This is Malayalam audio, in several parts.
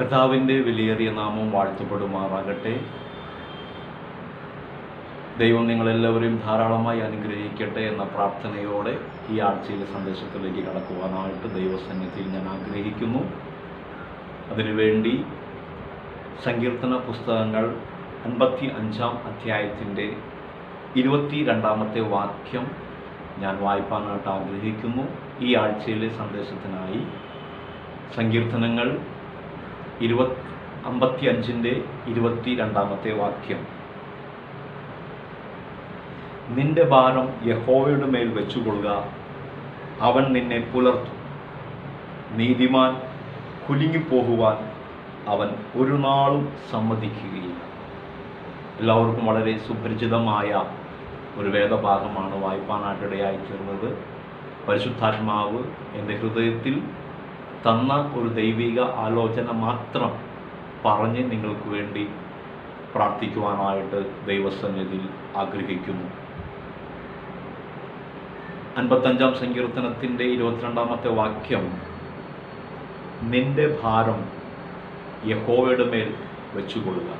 കർത്താവിന്റെ വിലയേറിയ നാമം വാഴ്ത്തപ്പെടുമാറാകട്ടെ. ദൈവം നിങ്ങളെല്ലാവരെയും ധാരാളമായി അനുഗ്രഹിക്കട്ടെ എന്ന പ്രാർത്ഥനയോടെ ഈ ആഴ്ചയിലെ സന്ദേശത്തിലേക്ക് കടക്കുവാനായിട്ട് ദൈവസന്നിധിയിൽ ഞാൻ ആഗ്രഹിക്കുന്നു. അതിനുവേണ്ടി സങ്കീർത്തന പുസ്തകങ്ങൾ അൻപത്തി അഞ്ചാം അധ്യായത്തിന്റെ ഇരുപത്തി രണ്ടാമത്തെ വാക്യം ഞാൻ വായിപ്പാനായിട്ട് ആഗ്രഹിക്കുന്നു. ഈ ആഴ്ചയിലെ സന്ദേശത്തിനായി സങ്കീർത്തനങ്ങൾ ഇരുപത് അമ്പത്തി അഞ്ചിന്റെ ഇരുപത്തി രണ്ടാമത്തെ വാക്യം. നിന്റെ ഭാരം യഹോവയുടെ മേൽ വെച്ചുകൊള്ളുക. അവൻ നിന്നെ പുലർത്തും. നീതിമാൻ കുലുങ്ങിപ്പോകുവാൻ അവൻ ഒരു നാളും സമ്മതിക്കുകയില്ല. എല്ലാവർക്കും വളരെ സുപരിചിതമായ ഒരു വേദഭാഗമാണ് വായ്പാനാട്ടിടയായി തീർന്നത് പരിശുദ്ധാത്മാവ് എന്റെ ഹൃദയത്തിൽ തന്ന ഒരു ദൈവിക ആലോചന മാത്രം പറഞ്ഞ് നിങ്ങൾക്ക് വേണ്ടി പ്രാർത്ഥിക്കുവാനായിട്ട് ദൈവസന്നിധിയിൽ ആഗ്രഹിക്കുന്നു. അൻപത്തഞ്ചാം സങ്കീർത്തനത്തിന്റെ ഇരുപത്തിരണ്ടാമത്തെ വാക്യം നിന്റെ ഭാരം യഹോവയുടെ മേൽ വെച്ചുകൊള്ളുക.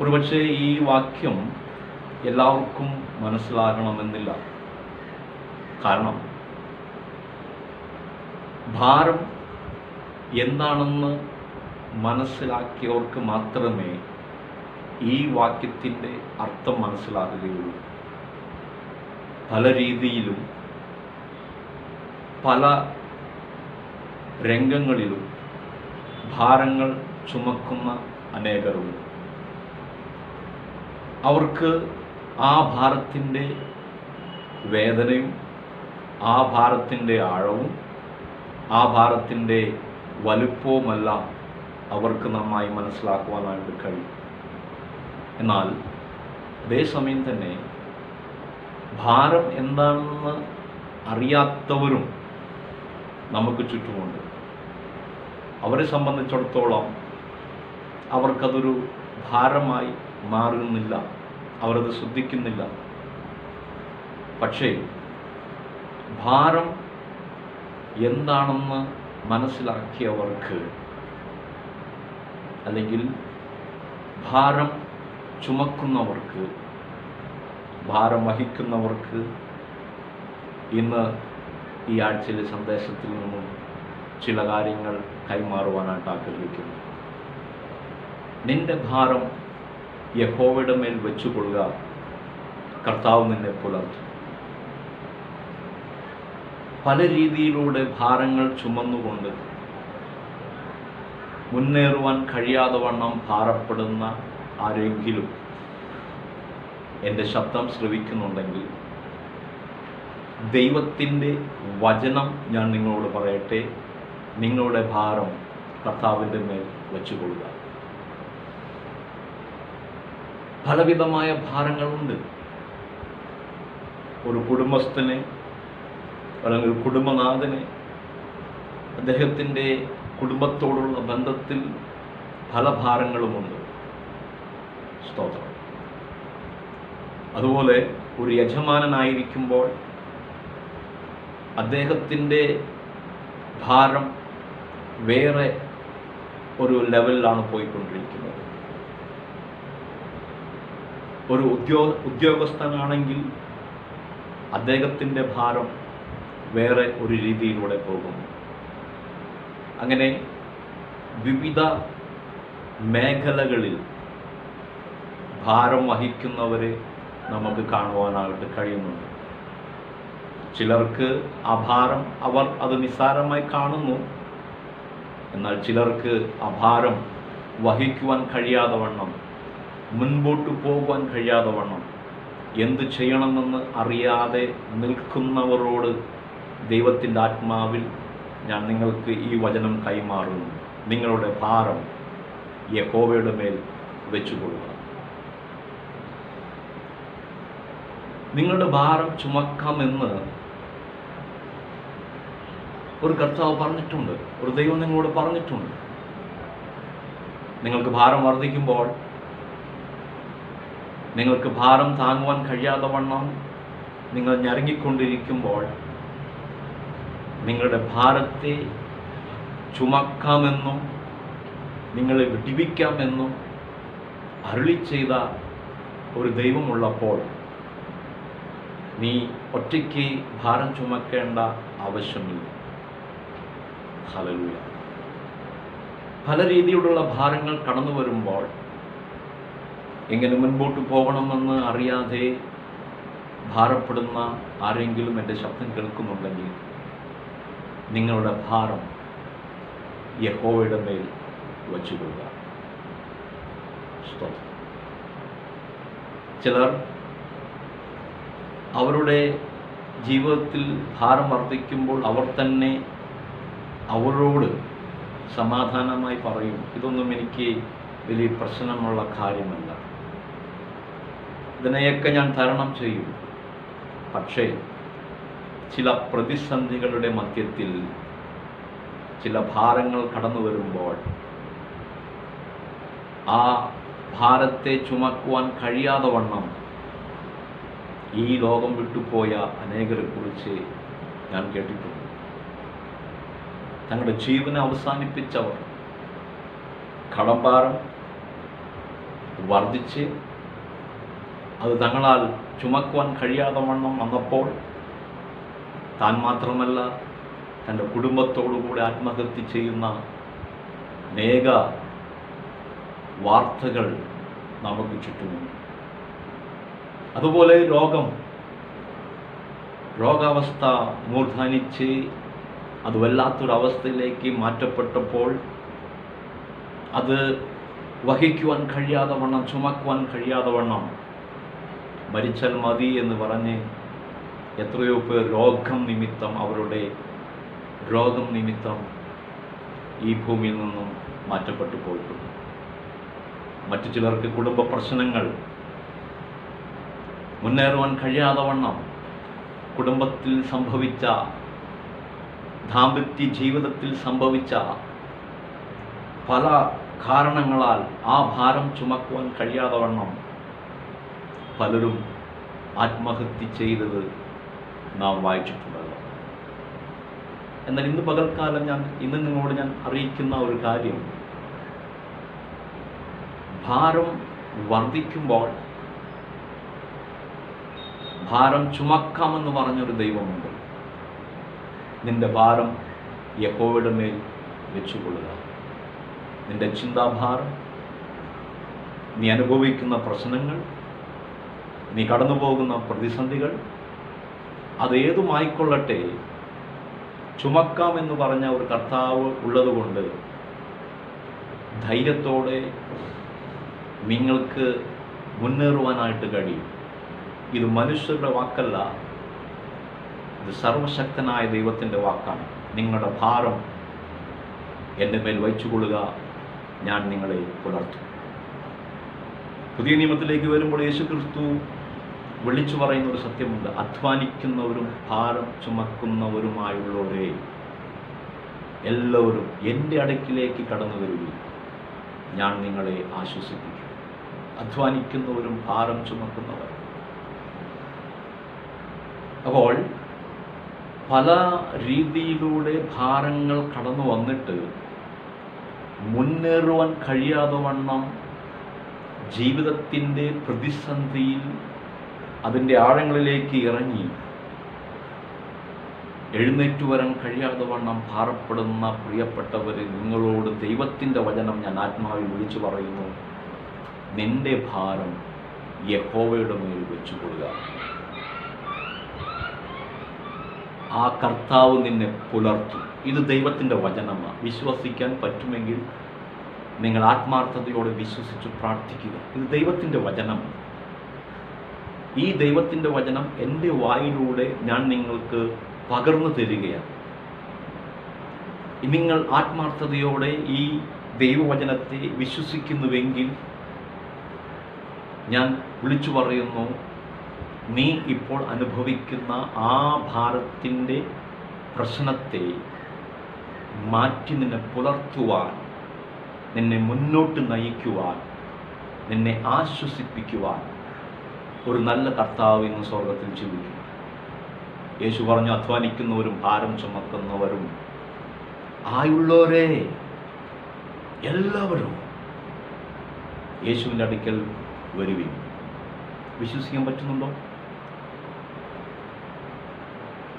ഒരുപക്ഷെ ഈ വാക്യം എല്ലാവർക്കും മനസ്സിലാകണമെന്നില്ല. കാരണം ഭാരം എന്താണെന്ന് മനസ്സിലാക്കിയവർക്ക് മാത്രമേ ഈ വാക്യത്തിന്റെ അർത്ഥം മനസ്സിലാകുകയുള്ളൂ. പല രീതിയിലും പല രംഗങ്ങളിലും ഭാരങ്ങൾ ചുമക്കുന്ന അനേകരുണ്ട്. അവർക്ക് ആ ഭാരത്തിന്റെ വേദനയും ആ ഭാരത്തിന്റെ ആഴവും ആ ഭാരത്തിന്റെ വലുപ്പവുമല്ല അവർക്ക് നന്നായി മനസ്സിലാക്കുവാനായിട്ട് കഴിയും. എന്നാൽ അതേസമയം തന്നെ ഭാരം എന്താണെന്ന് അറിയാത്തവരും നമുക്ക് ചുറ്റുമുണ്ട്. അവരെ സംബന്ധിച്ചിടത്തോളം അവർക്കതൊരു ഭാരമായി മാറുന്നില്ല. അവരത് ശ്രദ്ധിക്കുന്നില്ല. പക്ഷേ ഭാരം എന്താണെന്ന് മനസ്സിലാക്കിയവർക്ക് അല്ലെങ്കിൽ ഭാരം ചുമക്കുന്നവർക്ക് ഭാരം വഹിക്കുന്നവർക്ക് ഇന്ന് ഈ ആഴ്ചയിലെ സന്ദേശത്തിൽ നിന്നും ചില കാര്യങ്ങൾ കൈമാറുവാനായിട്ട് ആഗ്രഹിക്കുന്നു. നിന്റെ ഭാരം യഹോവയുടെ മേൽ വെച്ചുകൊള്ളുക കർത്താവ് നിന്നെ പുലർത്തും. പല രീതിയിലൂടെ ഭാരങ്ങൾ ചുമന്നുകൊണ്ട് മുന്നേറുവാൻ കഴിയാതെ വണ്ണം ഭാരപ്പെടുന്ന ആരെങ്കിലും എന്റെ ശബ്ദം ശ്രവിക്കുന്നുണ്ടെങ്കിൽ ദൈവത്തിന്റെ വചനം ഞാൻ നിങ്ങളോട് പറയട്ടെ. നിങ്ങളുടെ ഭാരം കർത്താവിന്റെ മേൽ വെച്ചുകൊള്ളുക. പലവിധമായ ഭാരങ്ങളുണ്ട്. ഒരു കുടുംബസ്ഥനെ അല്ലെങ്കിൽ കുടുംബനാഥനെ അദ്ദേഹത്തിന്റെ കുടുംബത്തോടുള്ള ബന്ധത്തിൽ പല ഭാരങ്ങളുമുണ്ട്. സ്തോത്രം. അതുപോലെ ഒരു യജമാനനായിരിക്കുമ്പോൾ അദ്ദേഹത്തിന്റെ ഭാരം വേറെ ഒരു ലെവലിലാണ് പോയിക്കൊണ്ടിരിക്കുന്നത്. ഒരു ഉദ്യോഗ ഉദ്യോഗസ്ഥനാണെങ്കിൽ അദ്ദേഹത്തിന്റെ ഭാരം വേറെ ഒരു രീതിയിലൂടെ പോകുന്നു. അങ്ങനെ വിവിധ മേഖലകളിൽ ഭാരം വഹിക്കുന്നവരെ നമുക്ക് കാണുവാനായിട്ട് കഴിയുന്നുണ്ട്. ചിലർക്ക് ആ ഭാരം അവർ അത് നിസ്സാരമായി കാണുന്നു. എന്നാൽ ചിലർക്ക് ആ ഭാരം വഹിക്കുവാൻ കഴിയാതെ വണ്ണം മുൻപോട്ട് പോകുവാൻ കഴിയാതെ വണ്ണം എന്ത് ചെയ്യണമെന്ന് അറിയാതെ നിൽക്കുന്നവരോട് ദൈവത്തിന്റെ ആത്മാവിൽ ഞാൻ നിങ്ങൾക്ക് ഈ വചനം കൈമാറുന്നു. നിങ്ങളുടെ ഭാരം യഹോവയുടെ മേൽ വെച്ചുകൊള്ളുക. നിങ്ങളുടെ ഭാരം ചുമക്കാമെന്ന് ഒരു കർത്താവ് പറഞ്ഞിട്ടുണ്ട്. ഒരു ദൈവം നിങ്ങളോട് പറഞ്ഞിട്ടുണ്ട്. നിങ്ങൾക്ക് ഭാരം വർദ്ധിക്കുമ്പോൾ നിങ്ങൾക്ക് ഭാരം താങ്ങുവാൻ കഴിയാതെ വണ്ണം നിങ്ങൾ ഞരങ്ങിക്കൊണ്ടിരിക്കുമ്പോൾ നിങ്ങളുടെ ഭാരത്തെ ചുമക്കാമെന്നും നിങ്ങളെ വിടിവിക്കാമെന്നും അരുളി ചെയ്ത ഒരു ദൈവമുള്ളപ്പോൾ നീ ഒറ്റയ്ക്ക് ഭാരം ചുമക്കേണ്ട ആവശ്യമില്ല. ഹലലൂയ പല രീതിയിലുള്ള ഭാരങ്ങൾ കടന്നു വരുമ്പോൾ എങ്ങനെ മുൻപോട്ട് പോകണമെന്ന് അറിയാതെ ഭാരപ്പെടുന്ന ആരെങ്കിലും എന്റെ ശബ്ദം കേൾക്കുന്നുണ്ടെങ്കിൽ നിങ്ങളുടെ ഭാരം യഹോവയുടെ മേൽ വച്ചുകൊള്ളുക. ചിലർ അവരുടെ ജീവിതത്തിൽ ഭാരം വർദ്ധിക്കുമ്പോൾ അവർ തന്നെ അവരോട് സമാധാനമായി പറയും ഇതൊന്നും എനിക്ക് വലിയ പ്രശ്നമുള്ള കാര്യമല്ല. ഇതിനെയൊക്കെ ഞാൻ തരണം ചെയ്യും. പക്ഷേ ചില പ്രതിസന്ധികളുടെ മധ്യത്തിൽ ചില ഭാരങ്ങൾ കടന്നു വരുമ്പോൾ ആ ഭാരത്തെ ചുമക്കുവാൻ കഴിയാതെ വണ്ണം ഈ ലോകം വിട്ടുപോയ അനേകരെ കുറിച്ച് ഞാൻ കേട്ടിട്ടുണ്ട്. തങ്ങളുടെ ജീവനെ അവസാനിപ്പിച്ചവർ കടംഭാരം വർദ്ധിച്ച് അത് തങ്ങളാൽ ചുമക്കുവാൻ കഴിയാതെ വണ്ണം വന്നപ്പോൾ താൻ മാത്രമല്ല തന്റെ കുടുംബത്തോടുകൂടി ആത്മഹത്യ ചെയ്യുന്ന അനേക വാർത്തകൾ നമുക്ക് ചുറ്റുമുണ്ട്. അതുപോലെ രോഗം രോഗാവസ്ഥ മൂർധാനിച്ച് അത് വല്ലാത്തൊരവസ്ഥയിലേക്ക് മാറ്റപ്പെട്ടപ്പോൾ അത് വഹിക്കുവാൻ കഴിയാതെ വണ്ണം ചുമക്കുവാൻ കഴിയാതെ വണ്ണം മരിച്ചാൽ മതി എന്ന് പറഞ്ഞ് എത്രയോ പേർ രോഗം നിമിത്തം അവരുടെ രോഗം നിമിത്തം ഈ ഭൂമിയിൽ നിന്നും മാറ്റപ്പെട്ടു പോയിട്ടുണ്ട്. മറ്റു ചിലർക്ക് കുടുംബ പ്രശ്നങ്ങൾ മുന്നേറുവാൻ കഴിയാതെ വണ്ണം കുടുംബത്തിൽ സംഭവിച്ച ദാമ്പത്യ ജീവിതത്തിൽ സംഭവിച്ച പല കാരണങ്ങളാൽ ആ ഭാരം ചുമക്കുവാൻ കഴിയാതെ വണ്ണം പലരും ആത്മഹത്യ ചെയ്തത് നാം വായിച്ചിട്ടുള്ളത്. എന്നാൽ ഇന്ന് പകൽക്കാലം ഞാൻ ഇന്ന് നിങ്ങളോട് ഞാൻ അറിയിക്കുന്ന ഒരു കാര്യം. ഭാരം വർദ്ധിക്കുമ്പോൾ ഭാരം ചുമക്കാമെന്ന് പറഞ്ഞൊരു ദൈവമുണ്ട്. നിന്റെ ഭാരം യഹോയുടെ മേൽ വെച്ചുകൊള്ളുക. നിന്റെ ചിന്താഭാരം നീ അനുഭവിക്കുന്ന പ്രശ്നങ്ങൾ നീ കടന്നു പോകുന്ന പ്രതിസന്ധികൾ അതേതുമായിക്കൊള്ളട്ടെ. ചുമക്കാമെന്ന് പറഞ്ഞ ഒരു കർത്താവ് ഉള്ളതുകൊണ്ട് ധൈര്യത്തോടെ നിങ്ങൾക്ക് മുന്നേറുവാനായിട്ട് കഴിയും. ഇത് മനുഷ്യരുടെ വാക്കല്ല ഇത് സർവശക്തനായ ദൈവത്തിന്റെ വാക്കാണ്. നിങ്ങളുടെ ഭാരം എന്റെ മേൽ വഹിച്ചുകൊള്ളുക ഞാൻ നിങ്ങളെ പുലർത്തും. പുതിയ നിയമത്തിലേക്ക് വരുമ്പോൾ യേശു ക്രിസ്തു വിളിച്ചു പറയുന്ന ഒരു സത്യമുണ്ട്. അധ്വാനിക്കുന്നവരും ഭാരം ചുമക്കുന്നവരുമായുള്ളവരെ എല്ലാവരും എന്റെ അടുക്കിലേക്ക് കടന്നു വരുവിൽ ഞാൻ നിങ്ങളെ ആശ്വസിപ്പിക്കും. അധ്വാനിക്കുന്നവരും ഭാരം ചുമക്കുന്നവർ. അപ്പോൾ പല രീതിയിലൂടെ ഭാരങ്ങൾ കടന്നു വന്നിട്ട് മുന്നേറുവാൻ കഴിയാതെ വണ്ണം ജീവിതത്തിന്റെ പ്രതിസന്ധിയിൽ അതിന്റെ ആഴങ്ങളിലേക്ക് ഇറങ്ങി. എഴുന്നേറ്റു വരാൻ കഴിയാതെ വണ്ണം ഭാരപ്പെടുന്ന പ്രിയപ്പെട്ടവർ നിങ്ങളോട് ദൈവത്തിന്റെ വചനം ഞാൻ ആത്മാവിൽ വിളിച്ചു പറയുന്നു. നിന്റെ ഭാരം യഹോവയുടെ മേൽ വെച്ചുകൊള്ളുക. ആ കർത്താവ് നിന്നെ പുലർത്തും. ഇത് ദൈവത്തിന്റെ വചനമാണ് വിശ്വസിക്കാൻ പറ്റുമെങ്കിൽ നിങ്ങൾ ആത്മാർത്ഥതയോടെ വിശ്വസിച്ച് പ്രാർത്ഥിക്കുക. ഇത് ദൈവത്തിന്റെ വചനം ഈ ദൈവത്തിന്റെ വചനം എന്റെ വായിലൂടെ ഞാൻ നിങ്ങൾക്ക് പകർന്നു തരികയാണ്. നിങ്ങൾ ആത്മാർത്ഥതയോടെ ഈ ദൈവവചനത്തെ വിശ്വസിക്കുന്നുവെങ്കിൽ ഞാൻ വിളിച്ചു പറയുന്നു നീ ഇപ്പോൾ അനുഭവിക്കുന്ന ആ ഭാരത്തിന്റെ പ്രശ്നത്തെ മാറ്റി നിന്നെ പുലർത്തുവാൻ നിന്നെ മുന്നോട്ട് നയിക്കുവാൻ നിന്നെ ആശ്വസിപ്പിക്കുവാൻ ഒരു നല്ല കർത്താവ് ഇന്ന് സ്വർഗത്തിൽ ജീവിക്കും. യേശു പറഞ്ഞു അധ്വാനിക്കുന്നവരും ഭാരം ചുമക്കുന്നവരും ആയുള്ളവരെ എല്ലാവരും യേശുവിന്റെ അടുക്കൽ വരുവിൻ. വിശ്വസിക്കാൻ പറ്റുന്നുണ്ടോ?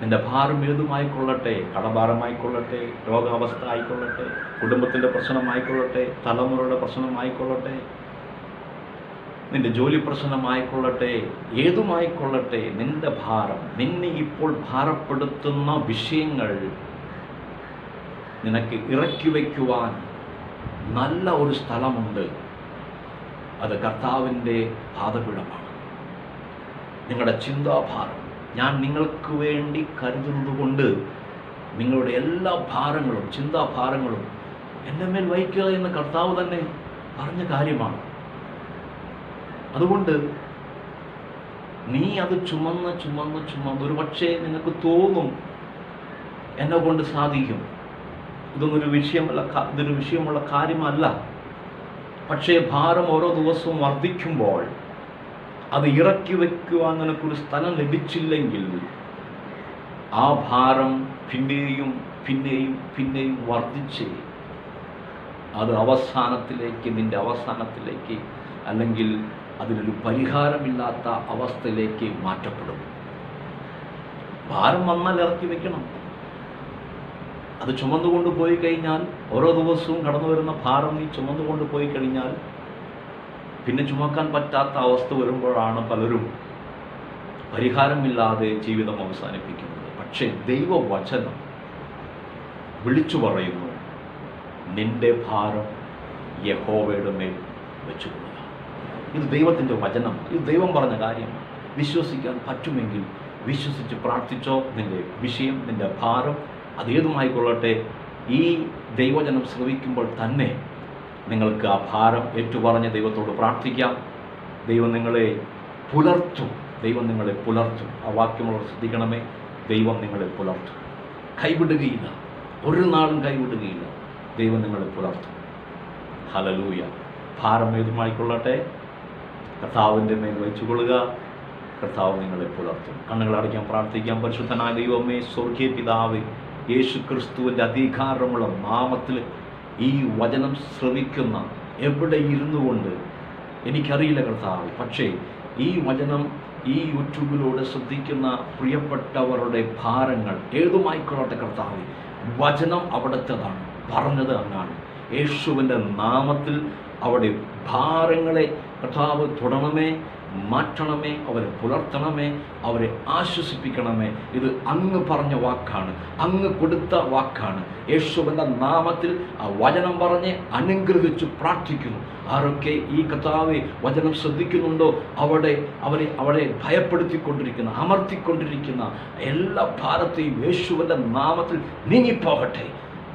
നിന്റെ ഭാരം ഏതുമായിക്കൊള്ളട്ടെ കടഭാരമായിക്കൊള്ളട്ടെ രോഗാവസ്ഥ ആയിക്കൊള്ളട്ടെ കുടുംബത്തിന്റെ പ്രശ്നമായിക്കൊള്ളട്ടെ തലമുറയുടെ പ്രശ്നമായിക്കൊള്ളട്ടെ നിന്റെ ജോലി പ്രശ്നമായിക്കൊള്ളട്ടെ ഏതുമായിക്കൊള്ളട്ടെ നിന്റെ ഭാരം നിന്നെ ഇപ്പോൾ ഭാരപ്പെടുത്തുന്ന വിഷയങ്ങൾ നിനക്ക് ഇറക്കി വയ്ക്കുവാൻ നല്ല ഒരു സ്ഥലമുണ്ട്. അത് കർത്താവിന്റെ പാതപീഠമാണ് നിങ്ങളുടെ ചിന്താഭാരം. ഞാൻ നിങ്ങൾക്ക് വേണ്ടി കരുതുന്നത് കൊണ്ട് നിങ്ങളുടെ എല്ലാ ഭാരങ്ങളും ചിന്താഭാരങ്ങളും എന്റെ മേൽ വഹിക്കുക എന്ന് കർത്താവ് തന്നെ പറഞ്ഞ കാര്യമാണ്. അതുകൊണ്ട് നീ അത് ചുമന്ന് ചുമന്ന് ചുമന്ന് ഒരു പക്ഷേ നിനക്ക് തോന്നും എന്നെ കൊണ്ട് സാധിക്കും. ഇതൊന്നൊരു വിഷയമുള്ള ഇതൊരു വിഷയമുള്ള കാര്യമല്ല. പക്ഷേ ഭാരം ഓരോ ദിവസവും വർദ്ധിക്കുമ്പോൾ അത് ഇറക്കി വയ്ക്കുവാൻ നിനക്കൊരു സ്ഥലം ലഭിച്ചില്ലെങ്കിൽ ആ ഭാരം പിന്നെയും പിന്നെയും പിന്നെയും വർദ്ധിച്ച് അത് അവസാനത്തിലേക്ക് നിന്റെ അവസാനത്തിലേക്ക് അല്ലെങ്കിൽ അതിനൊരു പരിഹാരമില്ലാത്ത അവസ്ഥയിലേക്ക് മാറ്റപ്പെടും ഭാരം വന്നാൽ ഇറക്കി വെക്കണം. അത് ചുമന്നുകൊണ്ട് പോയി കഴിഞ്ഞാൽ ഓരോ ദിവസവും കടന്നു വരുന്ന ഭാരം നീ ചുമന്നുകൊണ്ട് പോയി കഴിഞ്ഞാൽ പിന്നെ ചുമക്കാൻ പറ്റാത്ത അവസ്ഥ വരുമ്പോഴാണ് പലരും പരിഹാരമില്ലാതെ ജീവിതം അവസാനിപ്പിക്കുന്നത്. പക്ഷേ ദൈവവചനം വിളിച്ചു പറയുന്നു നിന്റെ ഭാരം യഹോവയുടെ മേൽ വെച്ചുകൊള്ളുക. ഇത് ദൈവത്തിന്റെ വചനം. ഇത് ദൈവം പറഞ്ഞ കാര്യം. വിശ്വസിക്കാൻ പറ്റുമെങ്കിൽ വിശ്വസിച്ച് പ്രാർത്ഥിച്ചോ നിന്റെ വിഷയം നിന്റെ ഭാരം അതേതുമായിക്കൊള്ളട്ടെ ഈ ദൈവജനം ശ്രവിക്കുമ്പോൾ തന്നെ നിങ്ങൾക്ക് ആ ഭാരം ഏറ്റുപറഞ്ഞ് ദൈവത്തോട് പ്രാർത്ഥിക്കാം. ദൈവം നിങ്ങളെ പുലർത്തും. ദൈവം നിങ്ങളെ പുലർത്തും. ആ വാക്യമുള്ള ശ്രദ്ധിക്കണമേ. ദൈവം നിങ്ങളെ പുലർത്തും. കൈവിടുകയില്ല. ഒരു നാളും കൈവിടുകയില്ല. ദൈവം നിങ്ങളെ പുലർത്തും. ഹലലൂയ ഭാരം ഏതുമായിക്കൊള്ളട്ടെ? കർത്താവിന്റെ മേൽ വെച്ചുകൊള്ളുക കർത്താവ് നിങ്ങളെ പുലർത്തും. കണ്ണുകൾ അടയ്ക്കാൻ പ്രാർത്ഥിക്കാം പരിശുദ്ധനായ ദൈവമേ സ്വർഗീയ പിതാവ് യേശു ക്രിസ്തുവിന്റെ അധികാരമുള്ള നാമത്തിൽ ഈ വചനം ശ്രവിക്കുന്ന എവിടെ ഇരുന്നു കൊണ്ട് എനിക്കറിയില്ല കർത്താവ് പക്ഷേ ഈ വചനം ഈ യൂട്യൂബിലൂടെ ശ്രദ്ധിക്കുന്ന പ്രിയപ്പെട്ടവരുടെ ഭാരങ്ങൾ ഏതുമായിക്കൊള്ളട്ടെ കർത്താവ്. വചനം അവിടുത്തേതാണ് പറഞ്ഞത് അങ്ങാണ്. യേശുവിന്റെ നാമത്തിൽ അവിടെ ഭാരങ്ങളെ കർത്താവ് തുടരണമേ മാറ്റണമേ അവരെ പുലർത്തണമേ അവരെ ആശ്വസിപ്പിക്കണമേ. ഇത് അങ്ങ് പറഞ്ഞ വാക്കാണ് അങ്ങ് കൊടുത്ത വാക്കാണ്. യേശുവിന്റെ നാമത്തിൽ ആ വചനം പറഞ്ഞ് അനുഗ്രഹിച്ച് പ്രാർത്ഥിക്കുന്നു. ആരൊക്കെ ഈ കർത്താവെ വചനം ശ്രദ്ധിക്കുന്നുണ്ടോ? അവിടെ അവരെ അവരെ ഭയപ്പെടുത്തിക്കൊണ്ടിരിക്കുന്ന അമർത്തിക്കൊണ്ടിരിക്കുന്ന എല്ലാ ഭാരത്തെയും യേശുവിന്റെ നാമത്തിൽ നീങ്ങിപ്പോകട്ടെ.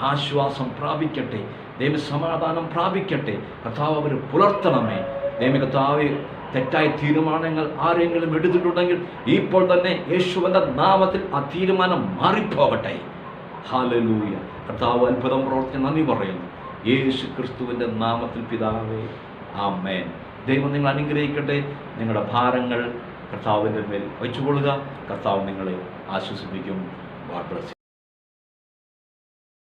ആശ്വാസം പ്രാപിക്കട്ടെ ദൈവസമാധാനം പ്രാപിക്കട്ടെ. കർത്താവ് അവർ പുലർത്തണമേ. ദൈവ കർത്താവ് തെറ്റായ തീരുമാനങ്ങൾ ആരെങ്കിലും എടുത്തിട്ടുണ്ടെങ്കിൽ ഇപ്പോൾ തന്നെ യേശുവിന്റെ നാമത്തിൽ ആ തീരുമാനം മാറിപ്പോകട്ടെ. ഹാലലൂയ കർത്താവ് അത്ഭുതം പ്രവർത്തി നന്ദി പറയുന്നു. യേശു ക്രിസ്തുവിന്റെ നാമത്തിൽ പിതാവേ ആ മേൻ ദൈവം നിങ്ങൾ അനുഗ്രഹിക്കട്ടെ. നിങ്ങളുടെ ഭാരങ്ങൾ കർത്താവിന്റെ മേൽ വെച്ചുകൊള്ളുക. കർത്താവ് നിങ്ങളെ ആശ്വസിപ്പിക്കും. You.